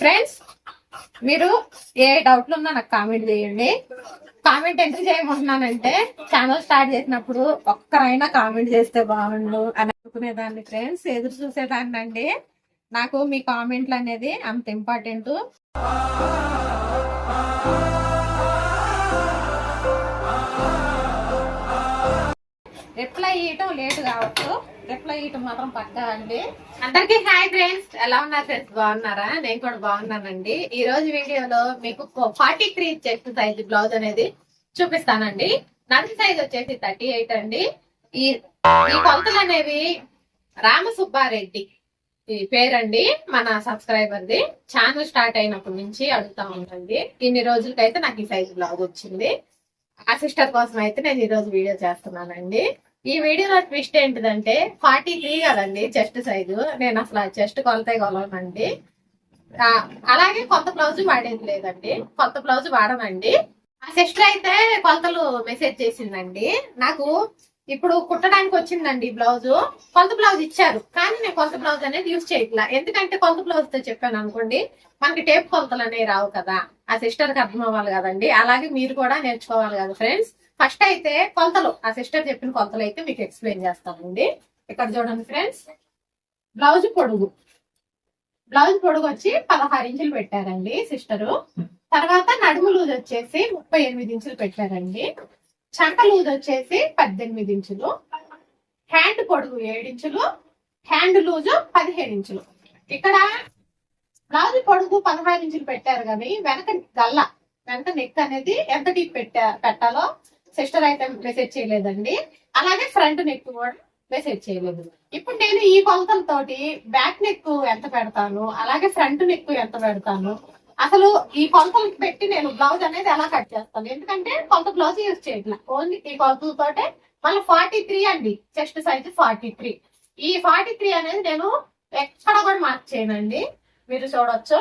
Friends మీరు ఏ డౌట్లు ఉన్నా నాకు కామెంట్ చేయండి. కామెంట్ ఎందుకు చేయమంటున్నానంటే ఛానల్ స్టార్ట్ చేసినప్పుడు ఒక్కరైనా కామెంట్ చేస్తే బాగుండు అని అనుకునేదాన్ని ఫ్రెండ్స్ ఎదురు చూసేదాన్ని అండి. నాకు మీ కామెంట్లు అనేది అంత ఇంపార్టెంట్ రిప్లై ఇవ్వటం లేట్ కావచ్చు. రిప్లై ఇవ్వటం మాత్రం పక్కా అండి. అందరికి హాయ్ ఫ్రెండ్స్ ఎలా ఉన్నారు ఫ్రెండ్స్ బాగున్నారా? నేను కూడా బాగున్నానండి. ఈ రోజు వీడియోలో మీకు forty three chest size blouse అనేది చూపిస్తానండి. నడుము సైజ్ వచ్చేసి థర్టీ ఎయిట్ అండి. ఈ ఈ కొలతలు అనేవి రామసుబ్బారెడ్డి ఈ పేరండి మన సబ్స్క్రైబర్ ది ఛానల్ స్టార్ట్ అయినప్పటి నుంచి అడుగుతా ఉంటుంది ఇన్ని రోజులకైతే నాకు ఈ సైజ్ బ్లౌజ్ వచ్చింది. ఆ సిస్టర్ కోసం అయితే నేను ఈ రోజు వీడియో చేస్తున్నానండి. ఈ వీడియోలో ట్విస్ట్ ఏంటిదంటే ఫార్టీ త్రీ కదండి చెస్ట్ సైజు. నేను అసలు చెస్ట్ కొలతే కొలవనండి. అలాగే కొత్త బ్లౌజ్ వాడేది లేదండి. కొత్త బ్లౌజ్ వాడనండి ఆ సిస్టర్ అయితే కొలతలు మెసేజ్ చేసిందండి. నాకు ఇప్పుడు కుట్టడానికి వచ్చిందండి బ్లౌజ్. కొలత బ్లౌజ్ ఇచ్చారు కానీ నేను కొలత బ్లౌజ్ అనేది యూజ్ చేయట్లా. ఎందుకంటే కొలత బ్లౌజ్తో చెప్పాను అనుకోండి మనకి టేప్ కొలతలు అనేవి రావు కదా. ఆ సిస్టర్కి అర్థం అవ్వాలి కదండి. అలాగే మీరు కూడా నేర్చుకోవాలి కదా ఫ్రెండ్స్. ఫస్ట్ అయితే కొలతలు. ఆ సిస్టర్ చెప్పిన కొలతలు అయితే మీకు ఎక్స్ప్లెయిన్ చేస్తానండి. ఇక్కడ చూడండి ఫ్రెండ్స్. బ్లౌజ్ పొడుగు. బ్లౌజ్ పొడుగు వచ్చి పదహారు ఇంచులు పెట్టారండి సిస్టరు. తర్వాత నడుము లూజ్ వచ్చేసి ముప్పై ఎనిమిది ఇంచులు పెట్టారండి. చంక లూజ్ వచ్చేసి పద్దెనిమిది ఇంచులు. హ్యాండ్ పొడుగు ఏడించులు హ్యాండ్ లూజ్ పదిహేడు ఇంచులు. ఇక్కడ బ్లౌజ్ పొడుగు పదహారు ఇంచులు పెట్టారు కానీ వెనక గల్ల వెనక నెక్ అనేది ఎంత డీప్ పెట్టా పెట్టాలో సిస్టర్ అయితే మెసేజ్ చేయలేదండి. అలాగే ఫ్రంట్ నెక్ కూడా మెసేజ్ చేయలేదు. ఇప్పుడు నేను ఈ కొలతలతోటి బ్యాక్ నెక్ ఎంత పెడతాను అలాగే ఫ్రంట్ నెక్ ఎంత పెడతాను అసలు ఈ కొలతలు పెట్టి నేను బ్లౌజ్ అనేది ఎలా కట్ చేస్తాను? ఎందుకంటే కొంత బ్లౌజ్ యూజ్ చేయట్లా. ఓన్లీ ఈ కొలతలతోటే మళ్ళీ ఫార్టీ త్రీ అండి. చెస్ట్ సైజ్ ఫార్టీ త్రీ ఈ ఫార్టీ త్రీ అనేది నేను ఎక్కడ కూడా మార్క్ చేయనండి. మీరు చూడొచ్చు.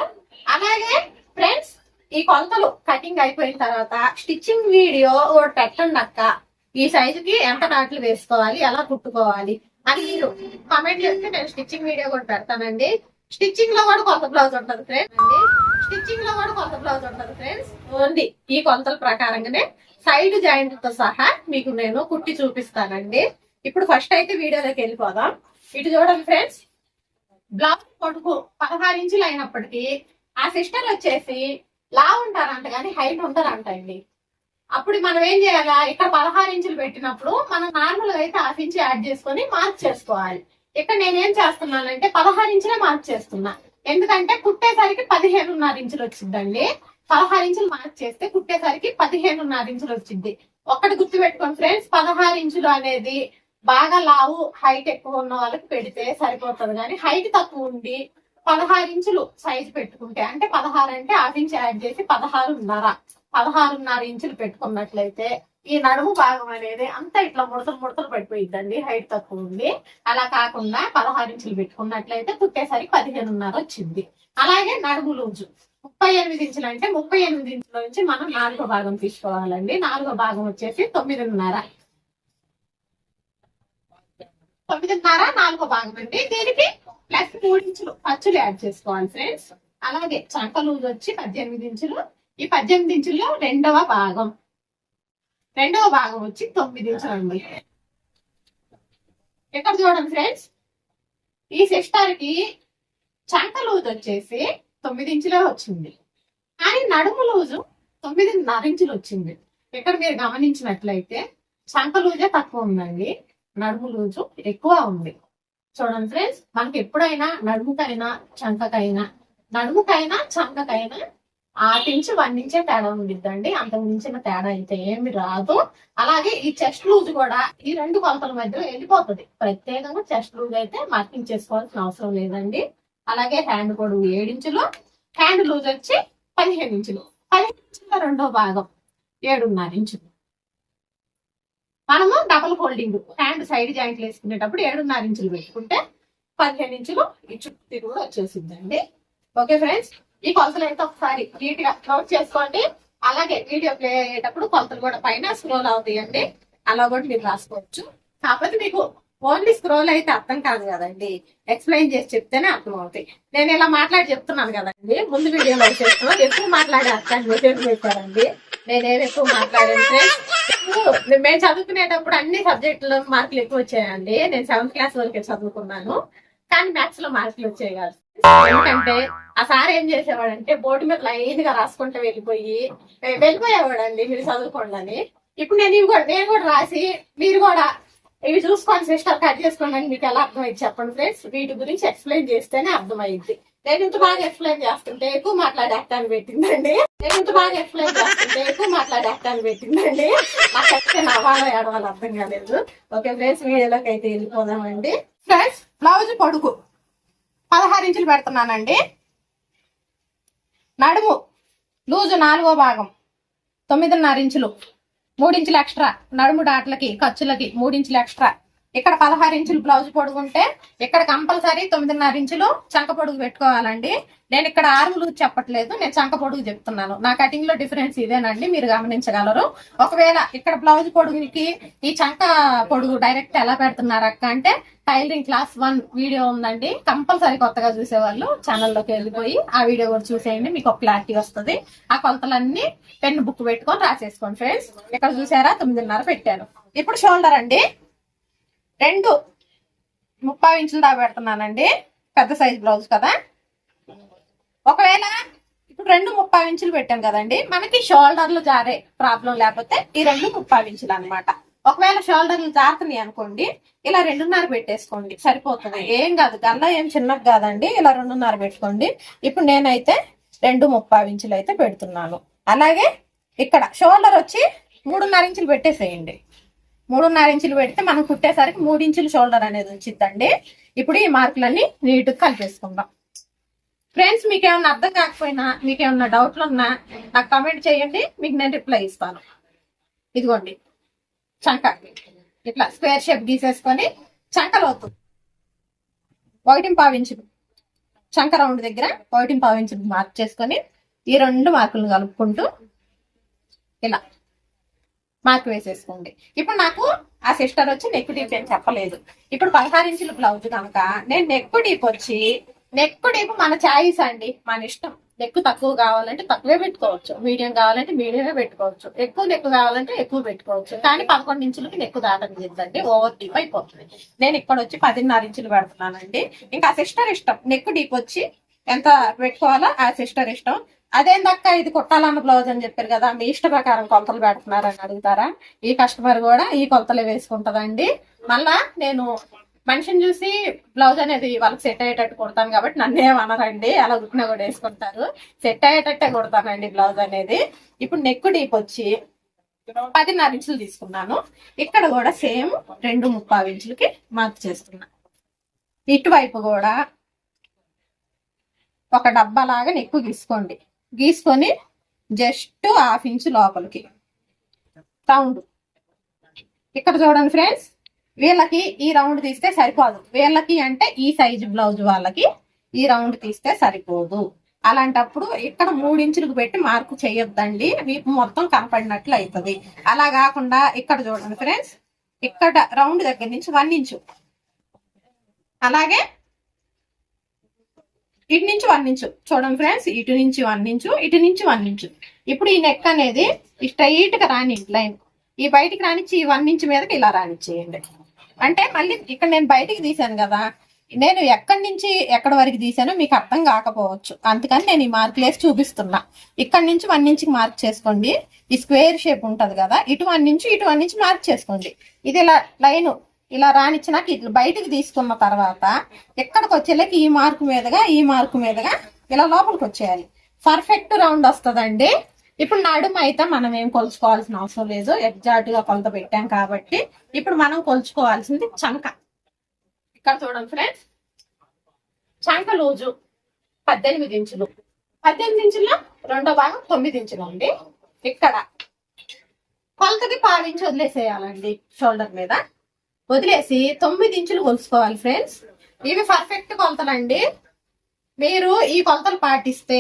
అలాగే ఫ్రెండ్స్ ఈ కొలతలు కటింగ్ అయిపోయిన తర్వాత స్టిచ్చింగ్ వీడియో ఒకటి పెట్టండి అక్క. ఈ సైజుకి ఎంత నాట్లు వేసుకోవాలి ఎలా కుట్టుకోవాలి అని మీరు కామెంట్ చేస్తే నేను స్టిచ్చింగ్ వీడియో కూడా పెడతానండి. స్టిచ్చింగ్లో కూడా కొలత బ్లౌజ్ ఉంటుంది ఫ్రెండ్స్ అండి స్టిచ్చింగ్లో కూడా కొలత బ్లౌజ్ ఉంటుంది ఫ్రెండ్స్ ఓన్లీ ఈ కొలతల ప్రకారంగానే సైడ్ జాయింట్తో సహా మీకు నేను కుట్టి చూపిస్తానండి. ఇప్పుడు ఫస్ట్ అయితే వీడియోలోకి వెళ్ళిపోదాం. ఇటు చూడండి ఫ్రెండ్స్ బ్లౌజ్ పొడుగు పదహారు ఇంచులు అయినప్పటికీ ఆ సిస్టర్ వచ్చేసి లా ఉంటారంట కానీ హైట్ ఉంటారంట అండి అప్పుడు మనం ఏం చేయాలా? ఇక్కడ పదహారు ఇంచులు పెట్టినప్పుడు మనం నార్మల్గా అయితే హాఫ్ ఇంచ్ యాడ్ చేసుకొని మార్క్ చేసుకోవాలి. ఇక్కడ నేనేం చేస్తున్నానంటే పదహారు ఇంచులే మార్క్ చేస్తున్నా. ఎందుకంటే కుట్టేసరికి పదిహేనున్నర ఇంచులు వచ్చిందండి పదహారు ఇంచులు మార్క్ చేస్తే కుట్టేసరికి పదిహేనున్నర ఇంచులు వచ్చింది ఒక్కటి గుర్తు పెట్టుకోండి ఫ్రెండ్స్ పదహారు ఇంచులు అనేది బాగా లావు హైట్ ఎక్కువ ఉన్న వాళ్ళకి పెడితే సరిపోతుంది. కానీ హైట్ తక్కువ ఉండి పదహారు ఇంచులు సైజు పెట్టుకుంటే అంటే పదహారు అంటే హాఫ్ ఇంచ్ యాడ్ చేసి పదహారున్నర పదహారున్నర ఇంచులు పెట్టుకున్నట్లయితే ఈ నడుము భాగం అనేది అంతా ఇట్లా ముడతలు ముడతలు పడిపోయిద్దండి హైట్ తక్కువ ఉంది అలా కాకుండా పదహారు ఇంచులు పెట్టుకున్నట్లయితే కుట్టేసరికి పదిహేనున్నర వచ్చింది. అలాగే నడుము లూజు. ముప్పై ఎనిమిది ఇంచులు అంటే ముప్పై ఎనిమిది ఇంచుల నుంచి మనం నాలుగో భాగం తీసుకోవాలండి. నాలుగో భాగం వచ్చేసి తొమ్మిదిన్నర. తొమ్మిదిన్నర నాలుగో భాగం అండి. దీనికి ప్లస్ మూడు ఇంచులు ఖర్చులు యాడ్ చేసుకోవాలి ఫ్రెండ్స్ అలాగే చంక లూజ్ వచ్చి పద్దెనిమిది ఇంచులు. ఈ పద్దెనిమిది ఇంచుల్లో రెండవ భాగం. రెండవ భాగం వచ్చి తొమ్మిది ఇంచులు అండి ఎక్కడ చూడండి ఫ్రెండ్స్ ఈ సిస్టర్కి చంక లూజ్ వచ్చేసి తొమ్మిది ఇంచులే వచ్చింది. కానీ నడుము లూజు తొమ్మిదిన్నర ఇంచులు వచ్చింది. ఇక్కడ మీరు గమనించినట్లయితే చంక లూజే తక్కువ ఉందండి. నడుము లూజు ఎక్కువ ఉంది. చూడండి ఫ్రెండ్స్ మనకి ఎప్పుడైనా నడుముకైనా చంకకైనా నడుముకైనా చంకకైనా ఆరు ఇంచు వన్ తేడా ఉండిద్దండి. అంతకు మించిన తేడా అయితే ఏమి రాదు. అలాగే ఈ చెస్ట్ లూజ్ కూడా ఈ రెండు కొలతల మధ్యలో వెళ్ళిపోతుంది. ప్రత్యేకంగా చెస్ట్ లూజ్ అయితే మార్కింగ్ చేసుకోవాల్సిన అవసరం లేదండి. అలాగే హ్యాండ్ పొడవు ఏడించులు హ్యాండ్ లూజ్ వచ్చి పదిహేను ఇంచులు. పదిహేను ఇంచుల రెండో భాగం ఏడున్నర ఇంచులు. మనము డబుల్ ఫోల్డింగ్ హ్యాండ్ సైడ్ జాయింట్లు వేసుకునేటప్పుడు ఏడున్నర ఇంచులు పెట్టుకుంటే పదిహేను ఇంచులు ఈ చుట్టూ కూడా వచ్చేసిందండి. ఓకే ఫ్రెండ్స్ ఈ కొలతలు అయితే ఒకసారి నీట్గా నోట్ చేసుకోండి. అలాగే వీడియో ప్లే అయ్యేటప్పుడు కొలతలు కూడా పైన స్క్రోల్ అవుతాయండి. అలా కూడా మీరు రాసుకోవచ్చు. కాకపోతే మీకు ఓన్లీ స్క్రోల్ అయితే అర్థం కాదు కదండి. ఎక్స్ప్లెయిన్ చేసి చెప్తేనే అర్థం అవుతాయి నేను ఇలా మాట్లాడి చెప్తున్నాను కదండి. ముందు వీడియోలో చేస్తున్నాను. ఎక్కువ మాట్లాడే అర్థాన్ని మెసేజ్ పెట్టారండి నేనేం ఎక్కువ మాట్లాడాను ఫ్రెండ్స్ మేము చదువుకునేటప్పుడు అన్ని సబ్జెక్టులో మార్కులు ఎక్కువ వచ్చాయండి. నేను సెవెంత్ క్లాస్ వరకే చదువుకున్నాను. కానీ మ్యాథ్స్లో మార్కులు వచ్చాయి కాదు. ఎందుకంటే ఆ సార్ ఏం చేసేవాడంటే బోర్డు మీద లైన్గా రాసుకుంటూ వెళ్ళిపోయి వెళ్ళిపోయేవాడు వెళ్ళిపోయేవాడండి మీరు చదువుకోండి అని. ఇప్పుడు నేను ఇవి కూడా నేను కూడా రాసి మీరు కూడా ఇవి చూసుకోండి సిస్టర్ కట్ చేసుకోండి అని మీకు ఎలా అర్థమైంది చెప్పండి ఫ్రెండ్స్? వీటి గురించి ఎక్స్ప్లెయిన్ చేస్తేనే అర్థమైంది. నేను ఇంత బాగా ఎక్స్ప్లెయిన్ చేస్తుంటే ఎక్కువ మాట్లాడే పెట్టిందండి. నేను ఇంత బాగా ఎక్స్ప్లెయిన్ చేస్తుంటే ఎక్కువ మాట్లాడే పెట్టిందండి. నాకైతే నవ్వాలో ఏడవాలో అర్థం కాలేదు. ఓకే ఫ్రెండ్స్ వీడియోలోకి అయితే వెళ్ళిపోదామండి. ఫ్రెండ్స్ బ్లౌజ్ పొడుగు. పదహారు ఇంచులు పెడుతున్నానండి. నడుము. లూజు నాలుగో భాగం. తొమ్మిదిన్నర ఇంచులు. మూడించులు ఎక్స్ట్రా నడుము డాట్లకి ఖర్చులకి మూడించులు ఎక్స్ట్రా ఇక్కడ పదహారు ఇంచులు బ్లౌజ్ పొడుగుంటే ఇక్కడ కంపల్సరీ తొమ్మిదిన్నర ఇంచులు చంక పొడుగు పెట్టుకోవాలండి. నేను ఇక్కడ ఆరుగులు చెప్పట్లేదు నేను చంక పొడుగు చెప్తున్నాను. నా కటింగ్లో డిఫరెన్స్ ఇదేనండి మీరు గమనించగలరు. ఒకవేళ ఇక్కడ బ్లౌజ్ పొడుగుకి ఈ చంక పొడుగు డైరెక్ట్ ఎలా పెడుతున్నారు అక్క అంటే టైలరింగ్ క్లాస్ వన్ వీడియో ఉందండి. కంపల్సరీ కొత్తగా చూసేవాళ్ళు ఛానల్లోకి వెళ్ళిపోయి ఆ వీడియో కూడా చూసేయండి మీకు ఒక క్లారిటీ వస్తుంది. ఆ కొలతలన్నీ పెన్ బుక్ పెట్టుకొని రాసేసుకోండి ఫ్రెండ్స్ ఇక్కడ చూసారా? తొమ్మిదిన్నర పెట్టాను ఇప్పుడు షోల్డర్ అండి. రెండు. ముప్పై ఇంచులు దాకా పెడుతున్నానండి. పెద్ద సైజ్ బ్లౌజ్ కదా. ఒకవేళ ఇప్పుడు రెండు ముప్పై ఇంచులు పెట్టాను కదండి. మనకి షోల్డర్లు జారే ప్రాబ్లం లేకపోతే ఈ రెండు ముప్పై ఇంచులు అనమాట ఒకవేళ షోల్డర్లు జారుతున్నాయి అనుకోండి ఇలా రెండున్నర పెట్టేసుకోండి. సరిపోతుంది. ఏం కాదు. గల్ల ఏం చిన్నది కాదండి. ఇలా రెండున్నర పెట్టుకోండి. ఇప్పుడు నేనైతే రెండు ముప్పై ఇంచులు అయితే పెడుతున్నాను. అలాగే ఇక్కడ షోల్డర్ వచ్చి మూడున్నర ఇంచులు పెట్టేసేయండి. మూడున్నర ఇంచులు పెడితే మనం కుట్టేసరికి మూడించులు షోల్డర్ అనేది ఉంచిద్దండి. ఇప్పుడు ఈ మార్కులన్నీ నీట్గా కలిపేసుకుందాం. ఫ్రెండ్స్ మీకు ఏమైనా అర్థం కాకపోయినా మీకు డౌట్లు ఉన్నా నాకు కమెంట్ చేయండి. మీకు నేను రిప్లై ఇస్తాను. ఇదిగోండి. చంక. ఇట్లా స్క్వేర్ షేప్ గీసేసుకొని చంకలోతు ఒకటి పావించు చంక రౌండ్ దగ్గర ఒకటి పావించులు మార్క్ చేసుకొని ఈ రెండు మార్కులు కలుపుకుంటూ ఇలా. మార్క్ వేసేసుకోండి. ఇప్పుడు నాకు ఆ సిస్టర్ వచ్చి నెక్ డీప్ అని చెప్పలేదు. ఇప్పుడు పదహారు ఇంచుల బ్లౌజ్ కనుక నేను నెక్ డీప్ వచ్చి నెక్ డీప్ మన చాయిస్ అండి మన ఇష్టం. నెక్ తక్కువ కావాలంటే తక్కువే పెట్టుకోవచ్చు. మీడియం కావాలంటే మీడియమే పెట్టుకోవచ్చు. ఎక్కువ నెక్ కావాలంటే ఎక్కువ పెట్టుకోవచ్చు. కానీ పదకొండు ఇంచులకి నెక్ దాటనిద్దండి ఓవర్ డీప్ అయిపోతుంది. నేను ఇక్కడ వచ్చి పదిన్నర ఇంచులు పెడుతున్నానండి. ఇంకా సిస్టర్ ఇష్టం. నెక్ డీప్ వచ్చి ఎంత పెట్టుకోవాలో ఆ సిస్టర్ ఇష్టం. అదేందక్క ఇది కుట్టాలన్న బ్లౌజ్ అని చెప్పారు కదా మీ ఇష్ట ప్రకారం కొలతలు పెడుతున్నారని అడుగుతారా? ఈ కస్టమర్ కూడా ఈ కొలతలే వేసుకుంటదండి. మళ్ళా నేను మనిషిని చూసి బ్లౌజ్ అనేది వాళ్ళకి సెట్ అయ్యేటట్టు కుడతాను కాబట్టి నన్ను ఏమనరండి అలా కుట్టినా కూడా వేసుకుంటారు. సెట్ అయ్యేటట్టే కుడతానండి బ్లౌజ్ అనేది. ఇప్పుడు నెక్ డీప్ వచ్చి పదిన్నర ఇంచులు తీసుకున్నాను. ఇక్కడ కూడా సేమ్ రెండు ముప్పావు ఇంచులకి మార్క్ చేస్తున్నాను ఇటువైపు కూడా ఒక డబ్బా లాగా నెక్కు తీసుకోండి. గీసుకొని జస్ట్ హాఫ్ ఇంచు లోపలికి. రౌండ్. ఇక్కడ చూడండి ఫ్రెండ్స్ వీళ్ళకి ఈ రౌండ్ తీస్తే సరిపోదు. వీళ్ళకి అంటే ఈ సైజు బ్లౌజ్ వాళ్ళకి ఈ రౌండ్ తీస్తే సరిపోదు. అలాంటప్పుడు ఇక్కడ మూడు ఇంచులకు పెట్టి మార్కు చేయొద్దండి. వీపు మొత్తం కనపడినట్లు అవుతుంది అలా కాకుండా ఇక్కడ చూడండి ఫ్రెండ్స్ ఇక్కడ రౌండ్ దగ్గర నుంచి వన్ ఇంచు. అలాగే ఇటు నుంచి వన్ ఇంచు. చూడండి ఫ్రెండ్స్ ఇటు నుంచి వన్ ఇంచు ఇటు నుంచి వన్ ఇంచు. ఇప్పుడు ఈ నెక్ అనేది స్ట్రైట్గా రాని లైన్ ఈ బయటికి రానిచ్చి ఈ వన్ ఇంచు మీదకి ఇలా రానిచ్చేయండి. అంటే మళ్ళీ ఇక్కడ నేను బయటికి తీశాను కదా నేను ఎక్కడి నుంచి ఎక్కడి వరకు తీసానో మీకు అర్థం కాకపోవచ్చు. అందుకని నేను ఈ మార్కులు వేసి చూపిస్తున్నా. ఇక్కడ నుంచి వన్ ఇంచ్కి మార్క్ చేసుకోండి. ఈ స్క్వేర్ షేప్ ఉంటుంది కదా ఇటు వన్ ఇంచు ఇటు వన్ ఇంచ్ మార్క్ చేసుకోండి. ఇది ఇలా లైన్ ఇలా రానిచ్చినాక ఇట్లా బయటికి తీసుకున్న తర్వాత ఎక్కడికి వచ్చేలాకి ఈ మార్కు మీదుగా ఈ మార్కు మీదుగా ఇలా లోపలికి వచ్చేయాలి. పర్ఫెక్ట్ రౌండ్ వస్తుందండి. ఇప్పుడు నడుము అయితే మనం ఏం కొలుచుకోవాల్సిన అవసరం లేదు. ఎగ్జాక్ట్గా కొలత పెట్టాం కాబట్టి ఇప్పుడు మనం కొలుచుకోవాల్సింది చంక. ఇక్కడ చూడండి ఫ్రెండ్స్ చంక లూజు పద్దెనిమిది ఇంచులు. పద్దెనిమిది ఇంచుల్లో రెండో భాగం తొమ్మిది ఇంచులు అండి. ఇక్కడ కొలతకి పావించి వదిలేసేయాలండి షోల్డర్ మీద. వదిలేసి తొమ్మిది ఇంచులు కొలుసుకోవాలి ఫ్రెండ్స్. ఇవి పర్ఫెక్ట్ కొలతలండి. మీరు ఈ కొలతలు పాటిస్తే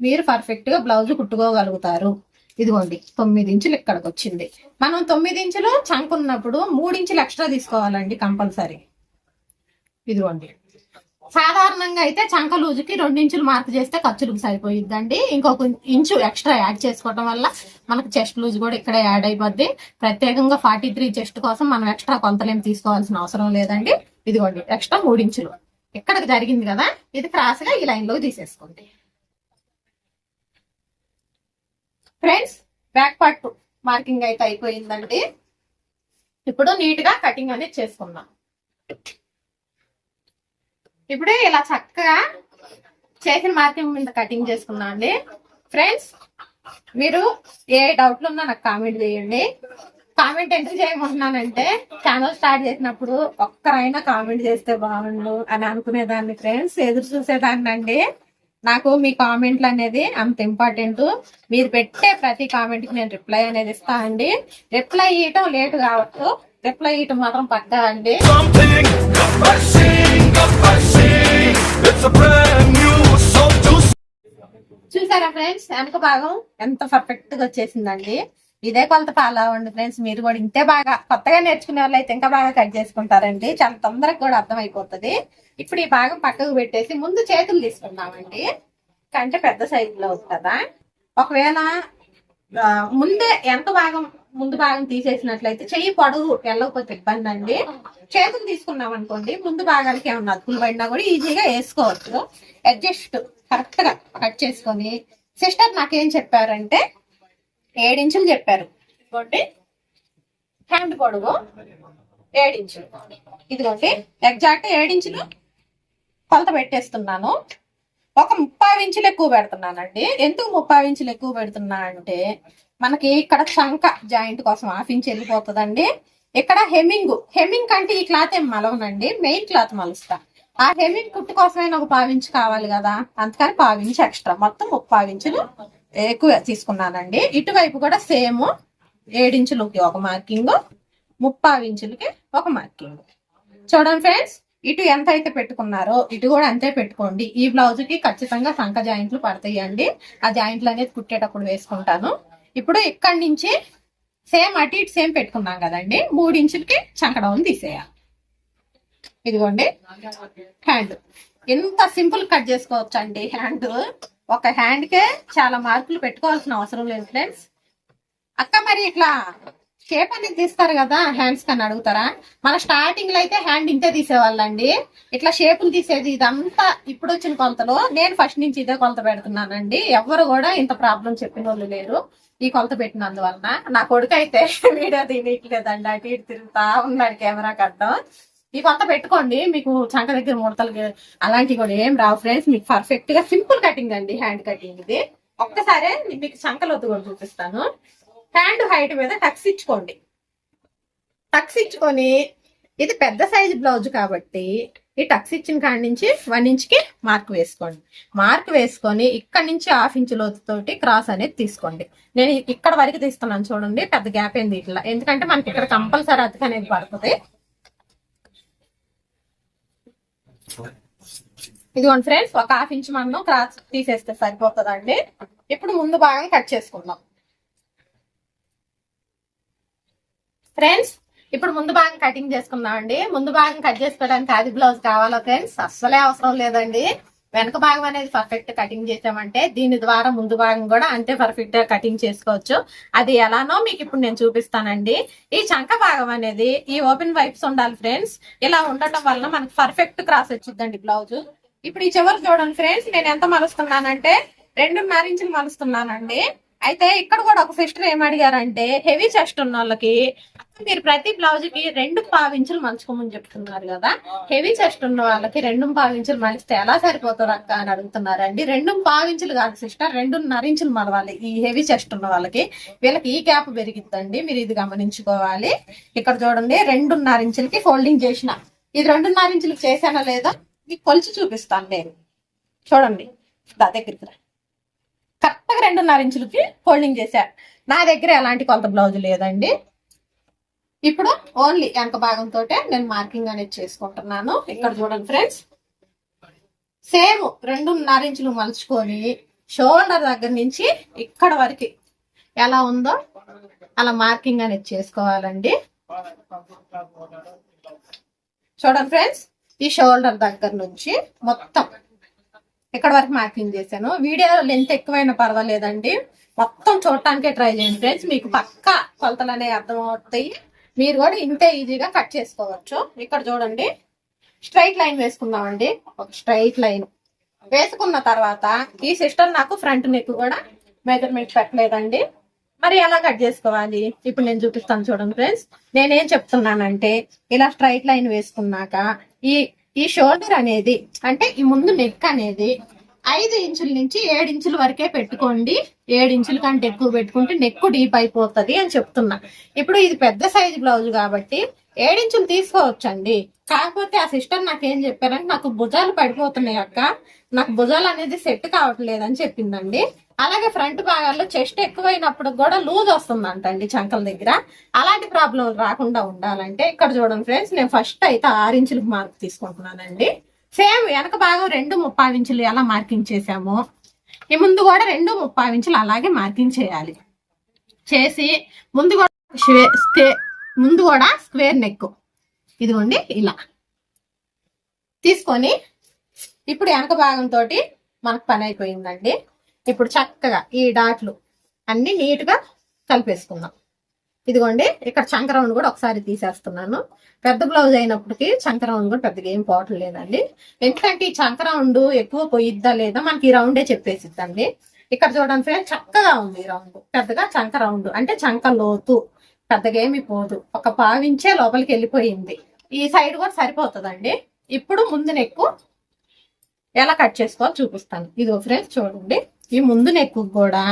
మీరు పర్ఫెక్ట్గా బ్లౌజ్ కుట్టుకోగలుగుతారు. ఇదిగోండి తొమ్మిది ఇంచులు ఇక్కడికి వచ్చింది మనం తొమ్మిది ఇంచులు చంకున్నప్పుడు మూడు ఇంచులు ఎక్స్ట్రా తీసుకోవాలండి కంపల్సరీ. ఇదిగోండి. సాధారణంగా అయితే చంక లూజుకి రెండు ఇంచులు మార్క్ చేస్తే ఖర్చులకు సరిపోయిద్దండి. ఇంకొక ఇంచు ఎక్స్ట్రా యాడ్ చేసుకోవడం వల్ల మనకు చెస్ట్ లూజ్ కూడా ఇక్కడే యాడ్ అయిపోద్ది. ప్రత్యేకంగా ఫార్టీ త్రీ చెస్ట్ కోసం మనం ఎక్స్ట్రా కొంతలేం తీసుకోవాల్సిన అవసరం లేదండి. ఇదిగోండి ఎక్స్ట్రా మూడు ఇంచులు ఇక్కడికి జరిగింది కదా ఇది క్రాస్గా ఈ లైన్లో తీసేసుకోండి. ఫ్రెండ్స్ బ్యాక్ పార్ట్ మార్కింగ్ అయితే అయిపోయిందండి. ఇప్పుడు నీట్గా కటింగ్ అనేది చేసుకుందాం. ఇప్పుడు ఇలా చక్కగా చేసిన మార్కింగ్ మీద కటింగ్ చేసుకున్నాం అండి. ఫ్రెండ్స్ మీరు ఏ డౌట్లు ఉన్నా నాకు కామెంట్ చేయండి. కామెంట్ ఎందుకు చేయమంటున్నానంటే ఛానల్ స్టార్ట్ చేసినప్పుడు ఒక్కరైనా కామెంట్ చేస్తే బాగుండు అని అనుకునేదాన్ని ఫ్రెండ్స్ ఎదురు చూసేదాన్ని అండి. నాకు మీ కామెంట్లు అనేది అంత ఇంపార్టెంట్ మీరు పెట్టే ప్రతి కామెంట్కి నేను రిప్లై అనేది ఇస్తా అండి. రిప్లై ఇవ్వటం లేట్ కావచ్చు రిప్లై ఇవ్వటం మాత్రం పక్కా అండి. చూసారా ఫ్రెండ్స్ వెనక భాగం ఎంత పర్ఫెక్ట్గా వచ్చేసిందండి. ఇదే కొలత ఫాలో అవ్వండి ఫ్రెండ్స్ మీరు కూడా ఇంతే బాగా కొత్తగా నేర్చుకునే వాళ్ళు అయితే ఇంకా బాగా కట్ చేసుకుంటారండి. చాలా తొందరగా కూడా అర్థమైపోతుంది ఇప్పుడు ఈ భాగం పక్కకు పెట్టేసి ముందు చేతులు తీసుకుందామండి. కంటే పెద్ద సైజులో ఉంది కదా ఒకవేళ ముందే ఎంత భాగం ముందు భాగం తీసేసినట్లయితే చెయ్యి పొడవు వెళ్ళకపోతే ఇబ్బంది అండి. చేతులు తీసుకున్నాం అనుకోండి ముందు భాగాలకి ఏమన్నా అతుకులు పడినా కూడా ఈజీగా వేసుకోవచ్చు. అడ్జస్ట్ కరెక్ట్గా కట్ చేసుకొని. సిస్టర్ నాకేం చెప్పారంటే ఏడించులు చెప్పారు. ఇదిగోండి. హ్యాండ్ పొడవు ఏడించులు ఇదిగోండి ఎగ్జాక్ట్ ఏడించులు కొలత పెట్టేస్తున్నాను. ఒక ముప్పై ఇంచులు ఎక్కువ పెడుతున్నానండి. ఎందుకు ముప్పై ఇంచులు ఎక్కువ పెడుతున్నా అంటే మనకి ఇక్కడ చంక జాయింట్ కోసం హాఫ్ ఇంచ్ వెళ్ళిపోతుందండి. ఇక్కడ హెమింగ్ హెమింగ్ అంటే ఈ క్లాత్ ఏం మలవనండి. Main cloth మలుస్తా. ఆ హెమింగ్ కుట్టు కోసమైనా ఒక పావించు కావాలి కదా. అందుకని పావించు ఎక్స్ట్రా. మొత్తం ఒక ఇంచులు ఎక్కువ తీసుకున్నానండి. ఇటువైపు కూడా సేమ్ ఏడించులకి ఒక మార్కింగ్ ముప్పై ఇంచులకి ఒక మార్కింగ్. చూడండి ఫ్రెండ్స్ ఇటు ఎంత అయితే పెట్టుకున్నారో ఇటు కూడా అంతే పెట్టుకోండి. ఈ బ్లౌజ్కి ఖచ్చితంగా సంక జాయింట్లు పడతాయండి. ఆ జాయింట్లు అనేది కుట్టేటప్పుడు వేసుకుంటాను. ఇప్పుడు ఇక్కడి నుంచి సేమ్ అటు ఇటు సేమ్ పెట్టుకున్నాం కదండి. మూడు ఇంచులకి చంకడౌన్ తీసేయాలి. ఇదిగోండి. హ్యాండ్. ఎంత సింపుల్ కట్ చేసుకోవచ్చు అండి హ్యాండ్. ఒక హ్యాండ్కే చాలా మార్కులు పెట్టుకోవాల్సిన అవసరం లేదు ఫ్రెండ్స్. అక్క మరి ఇట్లా షేప్ అనేది తీస్తారు కదా హ్యాండ్స్ కన్నా అడుగుతారా? మన స్టార్టింగ్లో అయితే హ్యాండ్ ఇంతే తీసేవాళ్ళండి. ఇట్లా షేపులు తీసేది ఇదంతా ఇప్పుడు వచ్చిన కొలతలో నేను ఫస్ట్ నుంచి ఇదే కొలత పెడుతున్నానండి. ఎవరు కూడా ఇంత ప్రాబ్లం చెప్పిన వాళ్ళు లేరు ఈ కొలత పెట్టినందువలన. నా కొడుకు అయితే వీడియో తినట్లేదండి అటు ఇటు తిరుగుతా ఉన్నాడు కెమెరా కట్టడం. ఈ కొలత పెట్టుకోండి మీకు చంక దగ్గర ముడతలు అలాంటివి కూడా ఏం రావు ఫ్రెండ్స్ మీకు పర్ఫెక్ట్గా సింపుల్ కటింగ్ అండి హ్యాండ్ కటింగ్ ఇది. ఒక్కసారి మీకు చంకలొద్దు కూడా చూపిస్తాను. హ్యాండ్ హైట్ మీద టక్స్ ఇచ్చుకోండి. టక్స్ ఇచ్చుకొని ఇది పెద్ద సైజు బ్లౌజ్ కాబట్టి ఈ టక్స్ ఇచ్చిన కాడి నుంచి వన్ ఇంచ్కి మార్క్ వేసుకోండి. మార్క్ వేసుకొని ఇక్కడ నుంచి హాఫ్ ఇంచ్ లోతుతోటి క్రాస్ అనేది తీసుకోండి. నేను ఇక్కడ వరకు తీస్తున్నాను చూడండి పెద్ద గ్యాప్ ఏంది ఇట్లా. ఎందుకంటే మనకి ఇక్కడ కంపల్సరీ అతక అనేది పడుతుంది. ఇదిగోండి ఫ్రెండ్స్ ఒక హాఫ్ ఇంచ్ మనం క్రాస్ తీసేస్తే సరిపోతుందండి. ఇప్పుడు ముందు భాగం కట్ చేసుకుందాం. ఫ్రెండ్స్ ఇప్పుడు ముందు భాగం కటింగ్ చేసుకుందాం అండి ముందు భాగం కట్ చేసుకోవడానికి అది బ్లౌజ్ కావాలా ఫ్రెండ్స్ అస్సలే అవసరం లేదండి. వెనక భాగం అనేది పర్ఫెక్ట్ కటింగ్ చేసామంటే దీని ద్వారా ముందు భాగం కూడా అంతే పర్ఫెక్ట్గా కటింగ్ చేసుకోవచ్చు. అది ఎలానో మీకు ఇప్పుడు నేను చూపిస్తానండి. ఈ చంక భాగం అనేది ఈ ఓపెన్ వైప్స్ ఉండాలి ఫ్రెండ్స్ ఇలా ఉండటం వలన మనకి పర్ఫెక్ట్ క్రాస్ వచ్చిందండి బ్లౌజ్ ఇప్పుడు ఈ చివరి చూడండి ఫ్రెండ్స్ నేను ఎంత మలుస్తున్నానంటే రెండున్నర ఇంచులు మలుస్తున్నానండి. అయితే ఇక్కడ కూడా ఒక సిస్టర్ ఏం అడిగారంటే హెవీ చెస్ట్ ఉన్న వాళ్ళకి మీరు ప్రతి బ్లౌజ్కి రెండు పావించులు మలుచుకోమని చెప్తున్నారు కదా. హెవీ చెస్ట్ ఉన్న వాళ్ళకి రెండు పావించులు మలిస్తే ఎలా సరిపోతారు అక్క అని అడుగుతున్నారండి. రెండు పావించులు కాదు సిస్టర్ రెండున్నర ఇంచులు మలవాలి ఈ హెవీ చెస్ట్ ఉన్న వాళ్ళకి. వీళ్ళకి ఈ క్యాప్ పెరిగిద్దండి. మీరు ఇది గమనించుకోవాలి. ఇక్కడ చూడండి రెండున్నర ఇంచులకి ఫోల్డింగ్ చేసిన. ఇది రెండున్నర ఇంచులకి చేశానా లేదా? మీకు కొలిచి చూపిస్తాను నేను. చూడండి. దా దగ్గరికి రా. రెండు నరించులకి రెండున్నర ఇంచులకి ఫోల్డింగ్ చేశారు నా దగ్గర ఎలాంటి కొలత బ్లౌజ్ లేదండి. ఇప్పుడు ఓన్లీ వెనక భాగంతో నేను మార్కింగ్ అనేది చేసుకుంటున్నాను. ఇక్కడ చూడండి ఫ్రెండ్స్ సేమ్ రెండున్నర ఇంచులు మలుచుకొని షోల్డర్ దగ్గర నుంచి ఇక్కడ వరకు ఎలా ఉందో అలా మార్కింగ్ అనేది చేసుకోవాలండి. చూడండి ఫ్రెండ్స్ ఈ షోల్డర్ దగ్గర నుంచి మొత్తం ఇక్కడ వరకు మార్కింగ్ చేశాను. వీడియో లెంత్ ఎక్కువైనా పర్వాలేదండి. మొత్తం చూడటానికే ట్రై చేయండి ఫ్రెండ్స్ మీకు పక్కా కొలతలు అనేవి అర్థం అవుతాయి మీరు కూడా ఇంతే ఈజీగా కట్ చేసుకోవచ్చు. ఇక్కడ చూడండి. స్ట్రైట్ లైన్ వేసుకుందామండి. ఒక స్ట్రైట్ లైన్. వేసుకున్న తర్వాత ఈ సిస్టర్ నాకు ఫ్రంట్ నెక్ కూడా మెజర్మెంట్ పెట్టలేదండి. మరి ఎలా కట్ చేసుకోవాలి? ఇప్పుడు నేను చూపిస్తాను చూడండి ఫ్రెండ్స్. నేనేం చెప్తున్నానంటే ఇలా స్ట్రైట్ లైన్ వేసుకున్నాక ఈ ఈ షోల్డర్ అనేది అంటే ఈ ముందు నెక్ అనేది ఐదు ఇంచుల నుంచి ఏడు ఇంచుల వరకే పెట్టుకోండి. ఏడు ఇంచుల కంటే ఎక్కువ పెట్టుకుంటే నెక్కు డీప్ అయిపోతుంది అని చెప్తున్నా. ఇప్పుడు ఇది పెద్ద సైజు బ్లౌజ్ కాబట్టి ఏడించులు తీసుకోవచ్చండి. కాకపోతే ఆ సిస్టర్ నాకేం చెప్పారంటే నాకు భుజాలు పడిపోతున్నాయి అక్క. నాకు భుజాలు అనేది సెట్ కావట్లేదు అని చెప్పిందండి. అలాగే ఫ్రంట్ భాగాల్లో చెస్ట్ ఎక్కువైనప్పుడు కూడా లూజ్ వస్తుందంట అండి చంకల దగ్గర. అలాంటి ప్రాబ్లం రాకుండా ఉండాలంటే ఇక్కడ చూడండి ఫ్రెండ్స్ నేను ఫస్ట్ అయితే ఆరు ఇంచులకు మార్క్ తీసుకుంటున్నానండి. సేమ్ వెనక భాగం రెండు ముప్పై ఇంచులు ఎలా మార్కింగ్ చేసామో ఈ ముందు కూడా రెండు ముప్పై ఇంచులు అలాగే మార్కింగ్ చేయాలి. చేసి ముందు కూడా స్వే- ముందు కూడా స్క్వేర్ నెక్ ఇదిగోండి ఇలా. తీసుకొని ఇప్పుడు వెనక భాగంతో మనకు పని అయిపోయిందండి. ఇప్పుడు చక్కగా ఈ డాట్లు అన్ని నీట్గా కలిపేసుకుందాం. ఇదిగోండి ఇక్కడ చంకరౌండ్ కూడా ఒకసారి తీసేస్తున్నాను. పెద్ద బ్లౌజ్ అయినప్పటికీ చంకరౌండ్ కూడా పెద్దగా ఏం పోవటం లేదండి. ఎందుకంటే ఈ చంకరౌండ్ ఎక్కువ పోయిద్దా లేదా మనకి ఈ రౌండే చెప్పేసిద్దండి. ఇక్కడ చూడండి ఫ్రెండ్ చక్కగా ఉంది ఈ రౌండ్ పెద్దగా చంక రౌండ్ అంటే చంక లోతు పెద్దగా ఏమి పోదు. ఒక పావించే లోపలికి వెళ్ళిపోయింది. ఈ సైడ్ కూడా సరిపోతుందండి. ఇప్పుడు ముందు నెక్కు ఎలా కట్ చేసుకోవాలో చూపిస్తాను. ఇదో ఫ్రెండ్స్ చూడండి. ఈ ముందు నెక్కు కూడా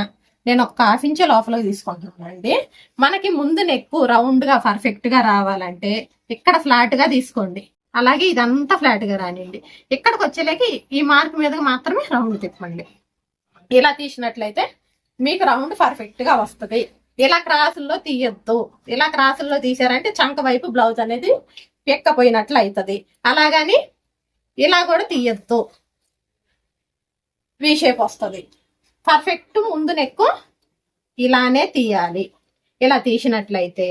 నేను ఒక హాఫ్ ఇంచ్ లోపలికి తీసుకుంటున్నానండి. మనకి ముందు నెక్కు రౌండ్గా పర్ఫెక్ట్గా రావాలంటే ఇక్కడ ఫ్లాట్గా తీసుకోండి. అలాగే ఇదంతా ఫ్లాట్గా రానివ్వండి ఇక్కడికి వచ్చేలేకి ఈ మార్క్ మీద మాత్రమే రౌండ్ తిప్పండి. ఇలా తీసినట్లయితే మీకు రౌండ్ పర్ఫెక్ట్గా వస్తుంది. ఇలా క్రాసుల్లో తీయొద్దు. ఇలా క్రాసుల్లో తీసారంటే చంక వైపు బ్లౌజ్ అనేది ఎక్కపోయినట్లు అవుతుంది అలాగని ఇలా కూడా తీయొద్దు. వి షేప్ వస్తుంది. పర్ఫెక్ట్ ముందు నెక్కు ఇలానే తీయాలి. ఇలా తీసినట్లయితే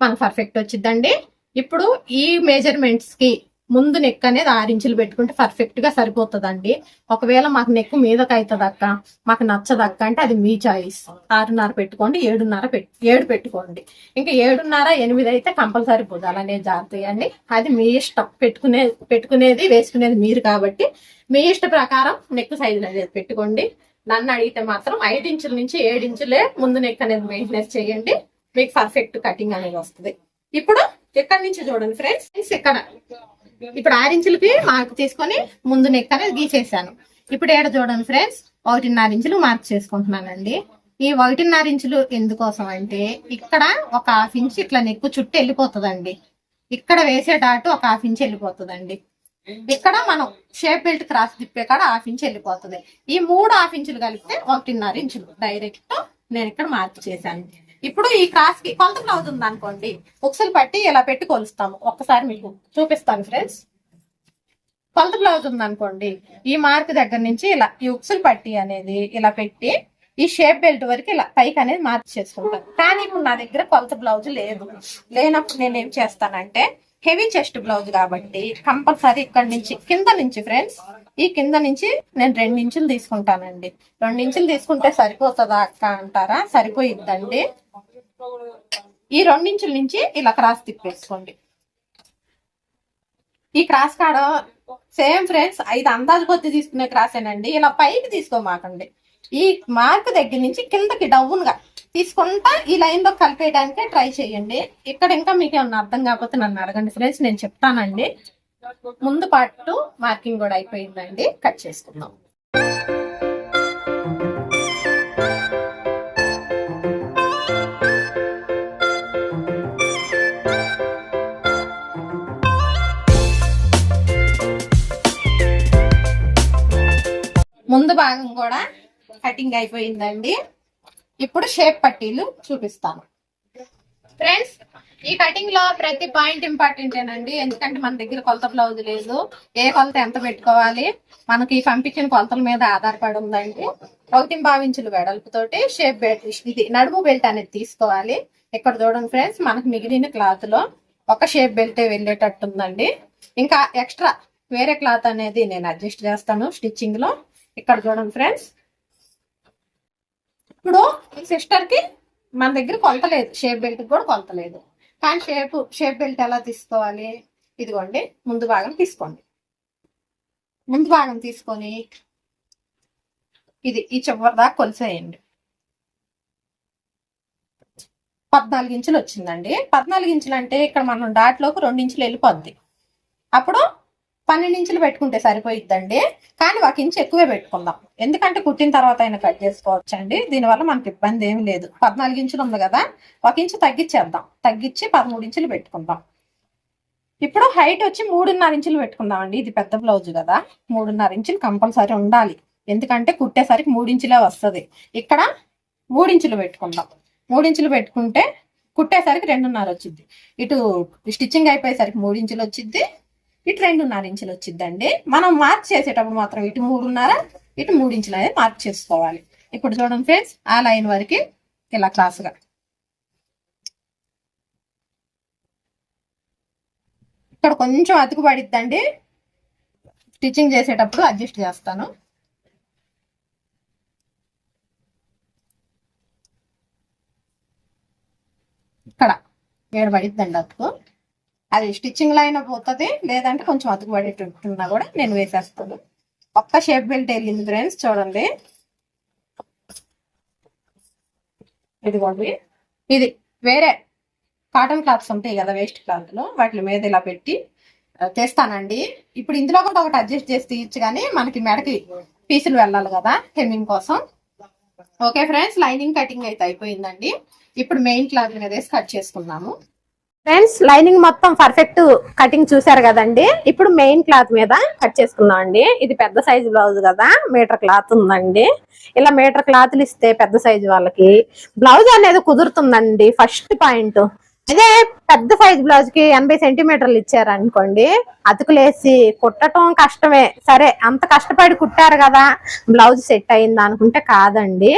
మనకు పర్ఫెక్ట్ వచ్చిందండి ఇప్పుడు ఈ మెజర్మెంట్స్కి ముందు నెక్ అనేది ఆరించులు పెట్టుకుంటే పర్ఫెక్ట్గా సరిపోతుందండి. ఒకవేళ మాకు నెక్ మీదకి అవుతుంది అక్క మాకు నచ్చదక్క అంటే అది మీ చాయిస్ ఆరున్నర పెట్టుకోండి ఏడున్నర పెట్టు ఏడు పెట్టుకోండి. ఇంకా ఏడున్నర ఎనిమిది అయితే కంపల్సరీ భుజాలు అనేది జారుతాయండి అది మీ ఇష్టం. పెట్టుకునే పెట్టుకునేది వేసుకునేది మీరు కాబట్టి మీ ఇష్ట ప్రకారం నెక్ సైజు అనేది పెట్టుకోండి. నన్ను అడిగితే మాత్రం ఐదు ఇంచుల నుంచి ఏడు ఇంచులే ముందు నెక్ అనేది మెయింటెనెన్స్ చేయండి. మీకు పర్ఫెక్ట్ కటింగ్ అనేది వస్తుంది. ఇప్పుడు ఇక్కడ నుంచి చూడండి ఫ్రెండ్స్ ఇక్కడ ఇప్పుడు ఆరించులకి మార్క్ తీసుకొని ముందు నెక్ అనేది గీసేసాను. ఇప్పుడు ఏడ చూడండి ఫ్రెండ్స్ ఒకటిన్నర ఇంచులు మార్క్ చేసుకుంటున్నానండి. ఈ ఒకటిన్నర ఇంచులు ఎందుకోసం అంటే ఇక్కడ ఒక హాఫ్ ఇంచ్ ఇట్లా నెక్కు చుట్టూ వెళ్ళిపోతుందండి. ఇక్కడ వేసే డాటు ఒక హాఫ్ ఇంచ్ వెళ్ళిపోతుందండి. ఇక్కడ మనం షేప్ బెల్ట్ క్రాస్ తిప్పే కాడ హాఫ్ ఇంచ్ వెళ్ళిపోతుంది. ఈ మూడు హాఫ్ ఇంచులు కలిపితే ఒకటిన్నర ఇంచులు. డైరెక్ట్ నేను ఇక్కడ మార్క్ చేశాను. ఇప్పుడు ఈ క్రాస్కి కొంత బ్లౌజ్ ఉంది అనుకోండి ఉక్సులు పట్టి ఇలా పెట్టి కొలుస్తాము. ఒక్కసారి మీకు చూపిస్తాను ఫ్రెండ్స్. కొలత బ్లౌజ్ ఉంది అనుకోండి ఈ మార్క్ దగ్గర నుంచి ఇలా ఈ ఉక్సులు పట్టి అనేది ఇలా పెట్టి ఈ షేప్ బెల్ట్ వరకు ఇలా పైకి అనేది మార్క్ చేసుకుంటాను. కానీ ఇప్పుడు నా దగ్గర కొలత బ్లౌజ్ లేదు. లేనప్పుడు నేను ఏం చేస్తానంటే హెవీ చెస్ట్ బ్లౌజ్ కాబట్టి కంపల్సరీ ఇక్కడ నుంచి కింద నుంచి ఫ్రెండ్స్ ఈ కింద నుంచి నేను రెండించులు తీసుకుంటానండి. రెండు ఇంచులు తీసుకుంటే సరిపోతుందా అక్క అంటారా? సరిపోయిద్దండి. ఈ రెండించుల నుంచి ఇలా క్రాస్ తిప్పేసుకోండి. ఈ క్రాస్ కాడ సేమ్ ఫ్రెండ్స్ ఐదు అందాజు కొద్ది తీసుకునే క్రాసేనండి ఇలా పైకి తీసుకోమాకండి. ఈ మార్క్ దగ్గర నుంచి కిందకి డౌన్గా తీసుకుంటా ఈ లైన్లో కలిపేయడానికి ట్రై చేయండి. ఇక్కడ ఇంకా మీకు ఏమన్నా అర్థం కాకపోతే నన్ను అడగండి ఫ్రెండ్స్ నేను చెప్తానండి. ముందు పాటు మార్కింగ్ కూడా అయిపోయిందండి. కట్ చేసుకుందాం. ముందు భాగం కూడా కటింగ్ అయిపోయిందండి. ఇప్పుడు షేప్ పట్టీలు చూపిస్తాను. ఫ్రెండ్స్ ఈ కటింగ్లో ప్రతి పాయింట్ ఇంపార్టెంట్ ఏనండి. ఎందుకంటే మన దగ్గర కొలత బ్లౌజ్ లేదు. ఏ కొలత ఎంత పెట్టుకోవాలి? మనకి పంపించిన కొలతల మీద ఆధారపడి ఉందండి. ఒకటి భావించులు వెడల్పుతోటి షేప్ బెల్ట్ ఇది నడుము బెల్ట్ అనేది తీసుకోవాలి. ఇక్కడ చూడండి ఫ్రెండ్స్ మనకు మిగిలిన క్లాత్లో ఒక షేప్ బెల్టే వెళ్ళేటట్టు ఉందండి. ఇంకా ఎక్స్ట్రా వేరే క్లాత్ అనేది నేను అడ్జస్ట్ చేస్తాను స్టిచ్చింగ్లో. ఇక్కడ చూడండి ఫ్రెండ్స్ ఇప్పుడు సిస్టర్కి మన దగ్గర కొలత లేదు. షేప్ బెల్ట్ కూడా కొలత లేదు. కానీ షేప్ షేప్ బెల్ట్ ఎలా తీసుకోవాలి? ఇదిగోండి ముందు భాగం తీసుకోండి. ముందు భాగం తీసుకొని ఇది ఈ చివరి దాకా కొలిసేయండి. పద్నాలుగు ఇంచులు వచ్చిందండి. పద్నాలుగు ఇంచులు అంటే ఇక్కడ మనం డాట్లోకి రెండు ఇంచులు వెళ్ళిపోద్ది. అప్పుడు పన్నెండు ఇంచులు పెట్టుకుంటే సరిపోయిద్దండి. కానీ ఒక ఇంచు ఎక్కువే పెట్టుకుందాం. ఎందుకంటే కుట్టిన తర్వాత అయినా కట్ చేసుకోవచ్చు అండి దీనివల్ల మనకి ఇబ్బంది ఏమి లేదు. పద్నాలుగు ఇంచులు ఉంది కదా ఒక ఇంచు తగ్గించేద్దాం. తగ్గించి పదమూడు ఇంచులు పెట్టుకుందాం. ఇప్పుడు హైట్ వచ్చి మూడున్నర ఇంచులు పెట్టుకుందాం అండి ఇది పెద్ద బ్లౌజ్ కదా మూడున్నర ఇంచులు కంపల్సరీ ఉండాలి. ఎందుకంటే కుట్టేసరికి మూడించులే వస్తుంది. ఇక్కడ మూడించులు పెట్టుకుందాం. మూడించులు పెట్టుకుంటే కుట్టేసరికి రెండున్నర వచ్చింది ఇటు స్టిచ్చింగ్ అయిపోయేసరికి మూడించులు వచ్చింది ఇటు రెండున్నర ఇంచులు వచ్చిందండి మనం మార్క్ చేసేటప్పుడు మాత్రం ఇటు మూడున్నర ఇటు మూడించులు అనేది మార్క్ చేసుకోవాలి. ఇప్పుడు చూడండి ఫ్రెండ్స్ ఆ లైన్ వరకు ఇలా క్లాస్గా ఇక్కడ కొంచెం అతుకు పడిద్దండి. స్టిచ్చింగ్ చేసేటప్పుడు అడ్జస్ట్ చేస్తాను. ఇక్కడ ఏడు పడిద్దండి అతుకు? అది స్టిచ్చింగ్లో అయినా పోతుంది లేదంటే కొంచెం అతుకుబడేటట్టున్నా కూడా నేను వేసేస్తాను. ఒక్క షేప్ బెల్ట్ వెళ్ళింది ఫ్రెండ్స్ చూడండి. ఇదిగోండి. ఇది వేరే కాటన్ క్లాత్స్ ఉంటాయి కదా వేస్ట్ క్లాత్లో వాటి మీద ఇలా పెట్టి తెస్తానండి. ఇప్పుడు ఇందులో కూడా ఒకటి అడ్జస్ట్ చేసి తీయచ్చు కానీ మనకి మెడకి పీసులు వెళ్ళాలి కదా హెమ్మింగ్ కోసం. ఓకే ఫ్రెండ్స్ లైనింగ్ కటింగ్ అయితే అయిపోయిందండి. ఇప్పుడు మెయిన్ క్లాత్ మీద వేసి కట్ చేసుకున్నాము ఫ్రెండ్స్ లైనింగ్ మొత్తం పర్ఫెక్ట్ కటింగ్ చూసారు కదండి. ఇప్పుడు మెయిన్ క్లాత్ మీద కట్ చేసుకున్నాం అండి. ఇది పెద్ద సైజ్ బ్లౌజ్ కదా మీటర్ క్లాత్ ఉందండి. ఇలా మీటర్ క్లాత్లు ఇస్తే పెద్ద సైజు వాళ్ళకి. బ్లౌజ్ అనేది కుదురుతుందండి ఫస్ట్ పాయింట్ అదే పెద్ద సైజ్ బ్లౌజ్కి ఎనభై సెంటీమీటర్లు ఇచ్చారనుకోండి అతుకులేసి కుట్టడం కష్టమే. సరే అంత కష్టపడి కుట్టారు కదా బ్లౌజ్ సెట్ అయింది అనుకుంటే కాదండి.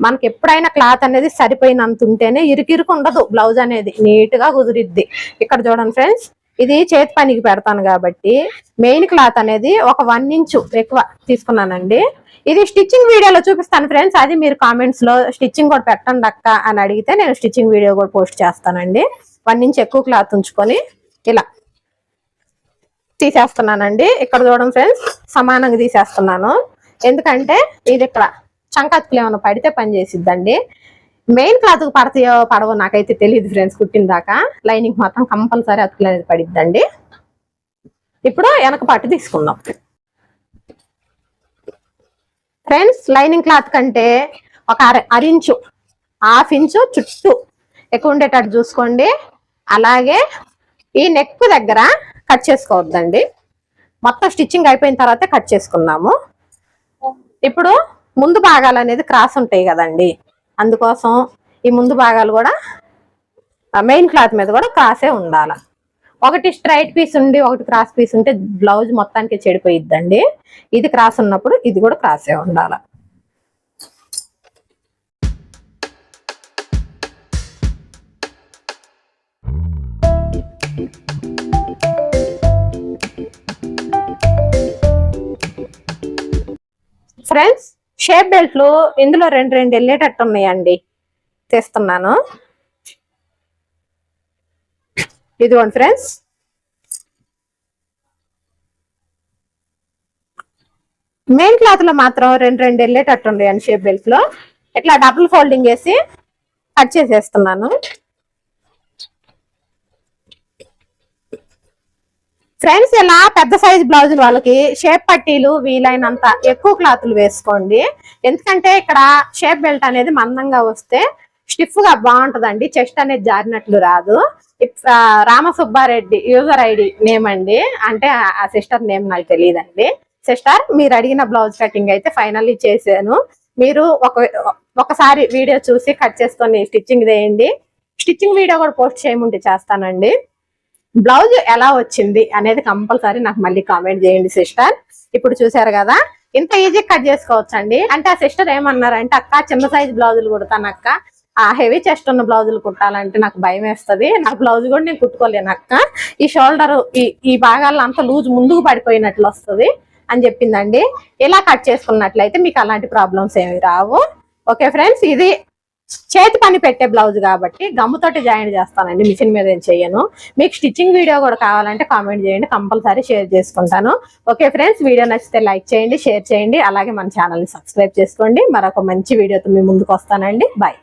మనకి ఎప్పుడైనా క్లాత్ అనేది సరిపోయినంత ఉంటేనే ఇరుకిరుకు ఉండదు. బ్లౌజ్ అనేది నీట్గా కుదిరిద్ది. ఇక్కడ చూడండి ఫ్రెండ్స్ ఇది చేతి పనికి పెడతాను కాబట్టి మెయిన్ క్లాత్ అనేది ఒక వన్ ఇంచు ఎక్కువ తీసుకున్నానండి. ఇది స్టిచ్చింగ్ వీడియోలో చూపిస్తాను ఫ్రెండ్స్. అది మీరు కామెంట్స్లో స్టిచ్చింగ్ కూడా పెట్టండి అక్క అని అడిగితే నేను స్టిచ్చింగ్ వీడియో కూడా పోస్ట్ చేస్తానండి. వన్ ఇంచ్ ఎక్కువ క్లాత్ ఉంచుకొని ఇలా తీసేస్తున్నానండి. ఇక్కడ చూడండి ఫ్రెండ్స్ సమానంగా తీసేస్తున్నాను. ఎందుకంటే ఇది ఇక్కడ చంకత్తులు ఏమైనా పడితే పని చేసిద్దండి. మెయిన్ క్లాత్ పడతాయో పడవో నాకైతే తెలియదు ఫ్రెండ్స్ కుట్టిన దాకా లైనింగ్ మాత్రం కంపల్సరీ అతుకులు అనేది పడిద్దండి. ఇప్పుడు వెనక పట్టు తీసుకుందాం. ఫ్రెండ్స్ లైనింగ్ క్లాత్ కంటే ఒక అర అరించు హాఫ్ ఇంచు చుట్టూ ఎక్కువ ఉండేటట్టు చూసుకోండి. అలాగే ఈ నెక్ దగ్గర కట్ చేసుకోవద్దండి. మొత్తం స్టిచ్చింగ్ అయిపోయిన తర్వాత కట్ చేసుకున్నాము ఇప్పుడు ముందు భాగాలు అనేది క్రాస్ ఉంటాయి కదండి. అందుకోసం ఈ ముందు భాగాలు కూడా మెయిన్ క్లాత్ మీద కూడా క్రాసే ఉండాలి. ఒకటి స్ట్రైట్ పీస్ ఉండి ఒకటి క్రాస్ పీస్ ఉంటే బ్లౌజ్ మొత్తానికి చెడిపోయిద్దండి. ఇది క్రాస్ ఉన్నప్పుడు ఇది కూడా క్రాసే ఉండాలి. ఫ్రెండ్స్ షేప్ బెల్ట్లు ఇందులో రెండు రెండు వెళ్ళేటట్టు ఉన్నాయండి. తీస్తున్నాను. ఇదిగోండి ఫ్రెండ్స్. మెయిన్ క్లాత్లో మాత్రం రెండు రెండు వెళ్ళేటట్టు ఉన్నాయండి షేప్ బెల్ట్లో ఇట్లా డబుల్ ఫోల్డింగ్ వేసి కట్ చేసేస్తున్నాను. ఫ్రెండ్స్ ఇలా పెద్ద సైజ్ బ్లౌజులు వాళ్ళకి షేప్ పట్టీలు వీలైనంత ఎక్కువ క్లాతులు వేసుకోండి. ఎందుకంటే ఇక్కడ షేప్ బెల్ట్ అనేది మందంగా వస్తే స్టిఫ్గా బాగుంటదండి. చెస్ట్ అనేది జారినట్లు రాదు. రామసుబ్బారెడ్డి యూజర్ ఐడి నేమ్ అండి. అంటే ఆ- ఆ సిస్టర్ నేమ్ నాకు తెలియదండి. సిస్టర్ మీరు అడిగిన బ్లౌజ్ కటింగ్ అయితే ఫైనల్లీ చేశాను. మీరు ఒక ఒకసారి వీడియో చూసి కట్ చేసుకొని స్టిచ్చింగ్ వేయండి స్టిచ్చింగ్ వీడియో కూడా పోస్ట్ చేయమంటే చేస్తానండి. బ్లౌజ్ ఎలా వచ్చింది అనేది కంపల్సరీ నాకు మళ్ళీ కామెంట్ చేయండి సిస్టర్ ఇప్పుడు చూసారు కదా ఇంత ఈజీ కట్ చేసుకోవచ్చు అండి అంటే ఆ సిస్టర్ ఏమన్నారంటే అక్క చిన్న సైజ్ బ్లౌజులు కుడతాను అక్క. ఆ హెవీ చెస్ట్ ఉన్న బ్లౌజులు కుట్టాలంటే నాకు భయం వేస్తుంది. నా బ్లౌజ్ కూడా నేను కుట్టుకోలేను అక్క. ఈ షోల్డర్ ఈ ఈ భాగాల్లో అంత లూజ్ ముందుకు పడిపోయినట్లు వస్తుంది అని చెప్పిందండి. ఇలా కట్ చేసుకున్నట్లయితే మీకు అలాంటి ప్రాబ్లమ్స్ ఏమి రావు. ఓకే ఫ్రెండ్స్ ఇది చేతి పని పెట్టే బ్లౌజ్ కాబట్టి గమ్ముతోటి జాయిన్ చేస్తానండి. మిషన్ మీద ఏం చేయను మీకు స్టిచ్చింగ్ వీడియో కూడా కావాలంటే కామెంట్ చేయండి. కంపల్సరీ షేర్ చేసుకుంటాను. ఓకే ఫ్రెండ్స్ వీడియో నచ్చితే లైక్ చేయండి షేర్ చేయండి. అలాగే మన ఛానల్ని సబ్స్క్రైబ్ చేసుకోండి. మరొక మంచి వీడియోతో మీ ముందుకు వస్తానండి. బాయ్